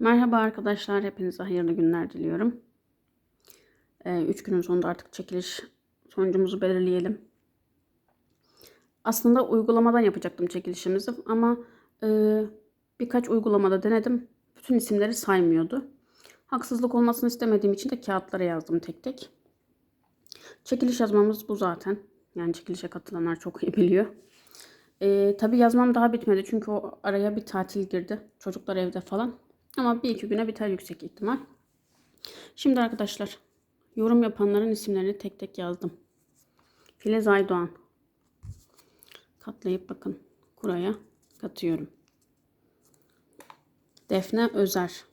Merhaba arkadaşlar, hepinize hayırlı günler diliyorum. 3 günün sonunda artık çekiliş sonucumuzu belirleyelim. Aslında uygulamadan yapacaktım çekilişimizi ama e, birkaç uygulamada denedim. Bütün isimleri saymıyordu. Haksızlık olmasını istemediğim için de kağıtlara yazdım tek tek. Çekiliş yazmamız bu zaten. Yani çekilişe katılanlar çok iyi biliyor. E, tabii yazmam daha bitmedi çünkü o araya bir tatil girdi. Çocuklar evde falan. Ama bir iki güne biter yüksek ihtimal. Şimdi arkadaşlar yorum yapanların isimlerini tek tek yazdım. Filiz Aydoğan. Katlayıp bakın kuraya katıyorum. Defne Özer.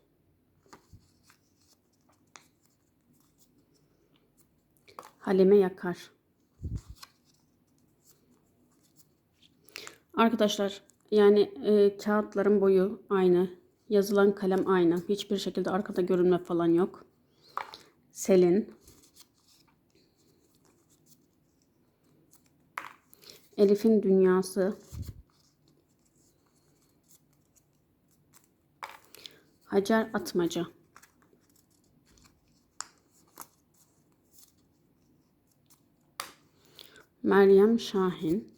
Halime Yakar. Arkadaşlar yani e, kağıtların boyu aynı. Yazılan kalem aynı. Hiçbir şekilde arkada görünme falan yok. Selin. Elif'in dünyası. Hacer Atmaca. Meryem Şahin.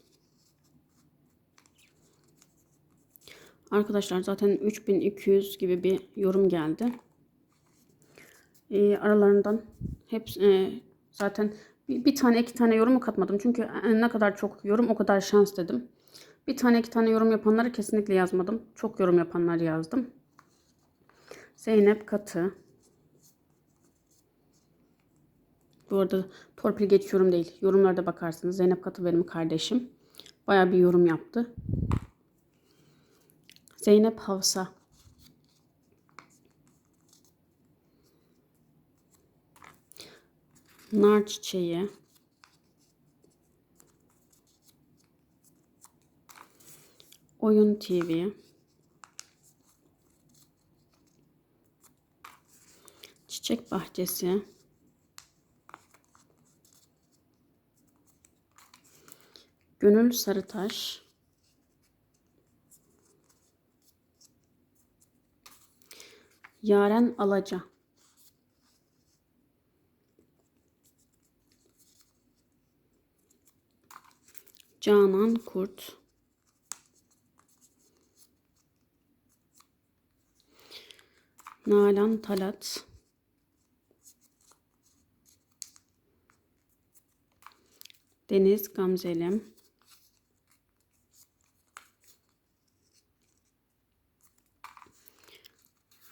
Arkadaşlar zaten 3200 gibi bir yorum geldi. E, aralarından hep e, zaten bir, bir tane iki tane yorumu katmadım. Çünkü ne kadar çok yorum o kadar şans dedim. Bir tane iki tane yorum yapanları kesinlikle yazmadım. Çok yorum yapanları yazdım. Zeynep Katı. Bu arada torpil geçiyorum değil. Yorumlarda bakarsınız. Zeynep Katı benim kardeşim. Baya bir yorum yaptı. Zeynep Havsa. Nar çiçeği. Oyun TV. Çiçek bahçesi. Gönül Sarıtaş. Yaren Alaca. Canan Kurt. Nalan Talat. Deniz Gamzelim.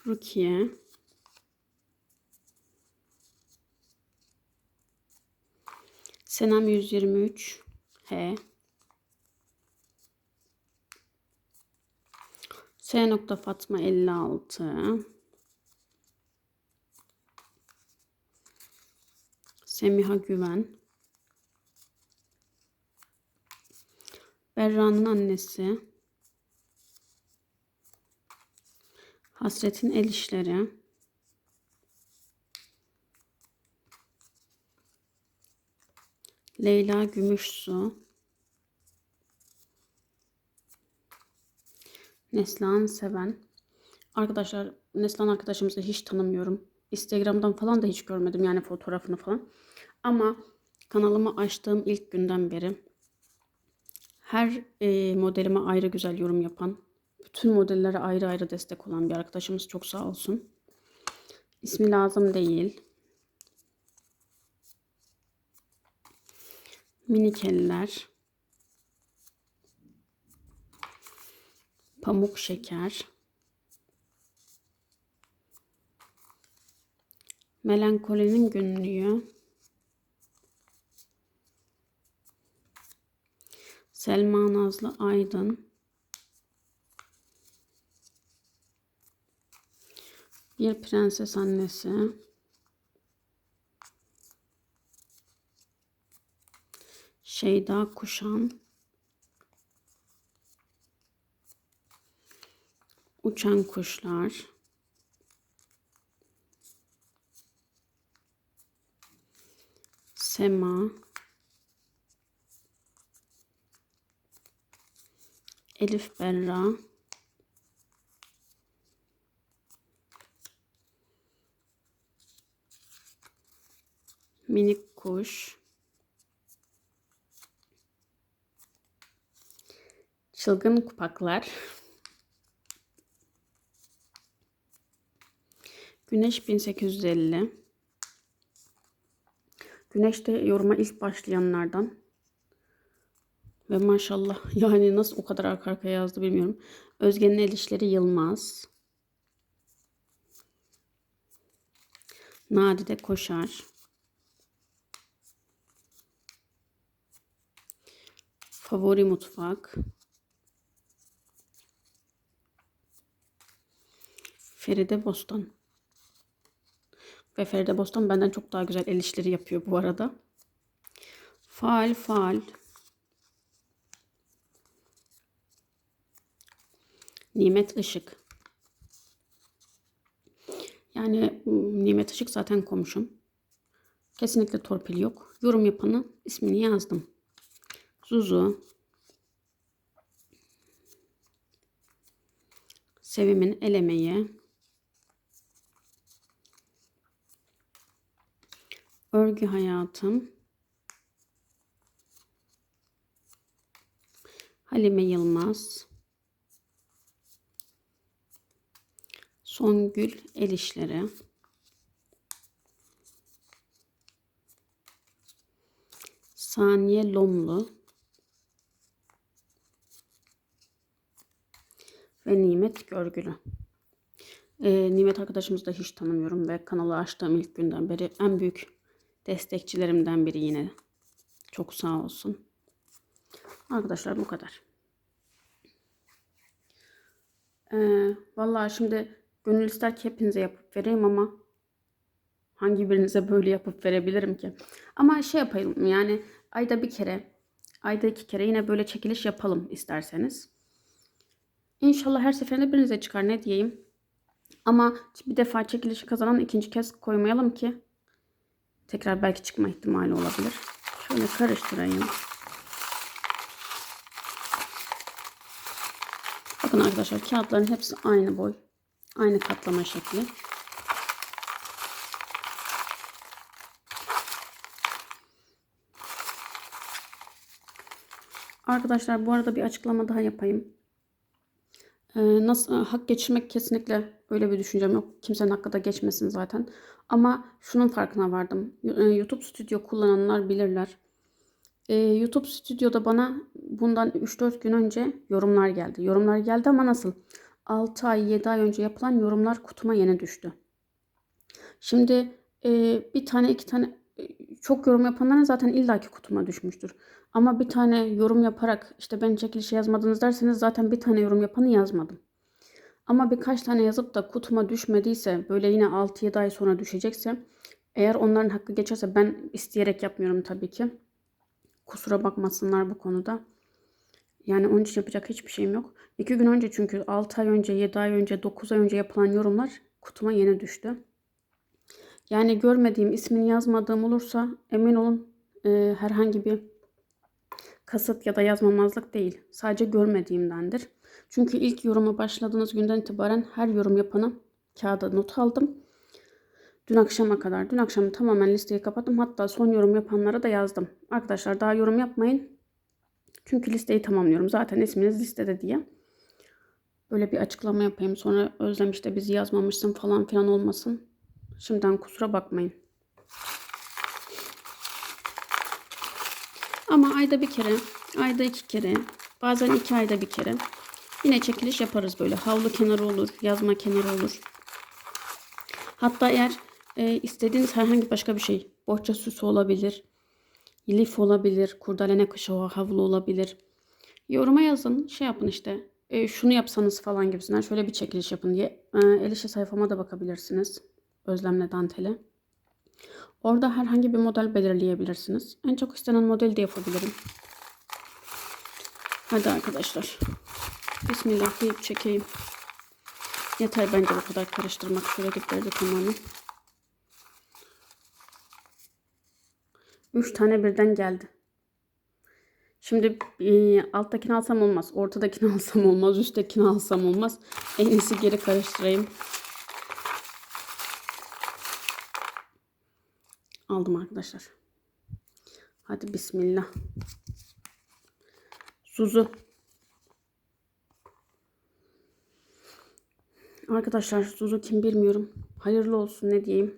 Rukiye. Senem 123 H. S Fatma 56. Semiha Güven. Berra'nın annesi. Hasretin el işleri. Leyla Gümüşsu. Neslihan Seven. Arkadaşlar Neslihan arkadaşımızı hiç tanımıyorum. Instagram'dan falan da hiç görmedim yani fotoğrafını falan. Ama kanalımı açtığım ilk günden beri her e, modelime ayrı güzel yorum yapan, bütün modellere ayrı ayrı destek olan bir arkadaşımız çok sağ olsun. İsmi lazım değil. Minik eller. Pamuk şeker. Melankolinin günlüğü. Selma Nazlı Aydın. Bir prenses annesi. Şeyda Kuşan. Uçan kuşlar. Sema. Elif Berra. Minik kuş. Çılgın kupaklar. Güneş 1850. Güneş de yoruma ilk başlayanlardan. Ve maşallah yani nasıl o kadar arka arkaya yazdı bilmiyorum. Özge'nin el işleri Yılmaz. Nadide Koşar. Favori mutfak. Feride Bostan. Ve Feride Bostan benden çok daha güzel el işleri yapıyor bu arada. Faal faal. Nimet Işık. Yani m, Nimet Işık zaten komşum. Kesinlikle torpil yok. Yorum yapanı ismini yazdım. Zuzu. Sevim'in el emeği. Örgü hayatım. Halime Yılmaz. Songül el işleri. Saniye Lomlu. Ve Nimet Görgülü. Ee, Nimet arkadaşımızı da hiç tanımıyorum ve kanalı açtığım ilk günden beri en büyük destekçilerimden biri yine. Çok sağ olsun. Arkadaşlar bu kadar. Ee, vallahi şimdi gönül ister ki hepinize yapıp vereyim ama hangi birinize böyle yapıp verebilirim ki? Ama şey yapalım yani ayda bir kere, ayda iki kere yine böyle çekiliş yapalım isterseniz. İnşallah her seferinde birinize çıkar ne diyeyim. Ama bir defa çekilişi kazanan ikinci kez koymayalım ki tekrar belki çıkma ihtimali olabilir. Şöyle karıştırayım. Bakın arkadaşlar kağıtların hepsi aynı boy. Aynı katlama şekli. Arkadaşlar bu arada bir açıklama daha yapayım. Ee, nasıl hak geçirmek kesinlikle öyle bir düşüncem yok. Kimsenin hakkı da geçmesin zaten. Ama şunun farkına vardım. Ee, YouTube Studio kullananlar bilirler. Ee, YouTube Studio'da bana bundan 3-4 gün önce yorumlar geldi. Yorumlar geldi ama nasıl? 6 ay 7 ay önce yapılan yorumlar kutuma yeni düştü. Şimdi e, bir tane iki tane e, çok yorum yapanların zaten illaki kutuma düşmüştür. Ama bir tane yorum yaparak işte ben çekilişe yazmadınız derseniz zaten bir tane yorum yapanı yazmadım. Ama birkaç tane yazıp da kutuma düşmediyse böyle yine 6-7 ay sonra düşecekse eğer onların hakkı geçerse ben isteyerek yapmıyorum tabii ki. Kusura bakmasınlar bu konuda. Yani onun için yapacak hiçbir şeyim yok. 2 gün önce çünkü 6 ay önce, 7 ay önce, 9 ay önce yapılan yorumlar kutuma yeni düştü. Yani görmediğim, ismini yazmadığım olursa emin olun e, herhangi bir kasıt ya da yazmamazlık değil. Sadece görmediğimdendir. Çünkü ilk yoruma başladığınız günden itibaren her yorum yapanı kağıda not aldım. Dün akşama kadar. Dün akşam tamamen listeyi kapattım. Hatta son yorum yapanlara da yazdım. Arkadaşlar daha yorum yapmayın. Çünkü listeyi tamamlıyorum. Zaten isminiz listede diye. Böyle bir açıklama yapayım. Sonra Özlem işte bizi yazmamışsın falan filan olmasın. Şimdiden kusura bakmayın. Ama ayda bir kere, ayda iki kere, bazen iki ayda bir kere yine çekiliş yaparız böyle. Havlu kenarı olur, yazma kenarı olur. Hatta eğer e, istediğiniz herhangi başka bir şey, bohça süsü olabilir, lif olabilir, kurdalene kuşu havlu olabilir. Yoruma yazın, şey yapın işte, e, şunu yapsanız falan gibisinden şöyle bir çekiliş yapın diye. E, el işi sayfama da bakabilirsiniz. Özlemle dantele. Orada herhangi bir model belirleyebilirsiniz. En çok istenen modeli de yapabilirim. Hadi arkadaşlar. Bismillah deyip çekeyim. Yeter bence bu kadar karıştırmak. Şöyle dipleri tamamı. Üç tane birden geldi. Şimdi e, alttakini alsam olmaz. Ortadakini alsam olmaz. Üsttekini alsam olmaz. En iyisi geri karıştırayım. Aldım arkadaşlar. Hadi bismillah. Suzu. Arkadaşlar Suzu kim bilmiyorum. Hayırlı olsun ne diyeyim.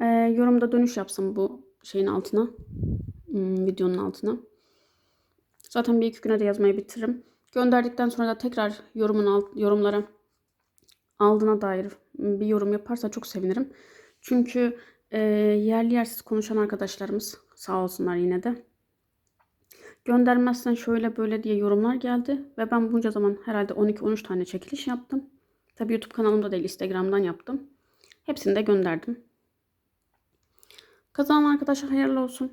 Ee, yorumda dönüş yapsam bu şeyin altına. Hmm, videonun altına. Zaten bir iki güne de yazmayı bitiririm. Gönderdikten sonra da tekrar yorumun alt, yorumlara aldığına dair bir yorum yaparsa çok sevinirim. Çünkü e, yerli yersiz konuşan arkadaşlarımız sağ olsunlar yine de. Göndermezsen şöyle böyle diye yorumlar geldi. Ve ben bunca zaman herhalde 12-13 tane çekiliş yaptım. Tabi YouTube kanalımda değil Instagram'dan yaptım. Hepsini de gönderdim. Kazanan arkadaşa hayırlı olsun.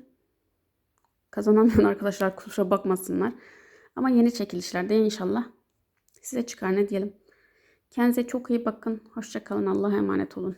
Kazanamayan arkadaşlar kusura bakmasınlar. Ama yeni çekilişlerde inşallah size çıkar ne diyelim. Kendinize çok iyi bakın. Hoşça kalın. Allah'a emanet olun.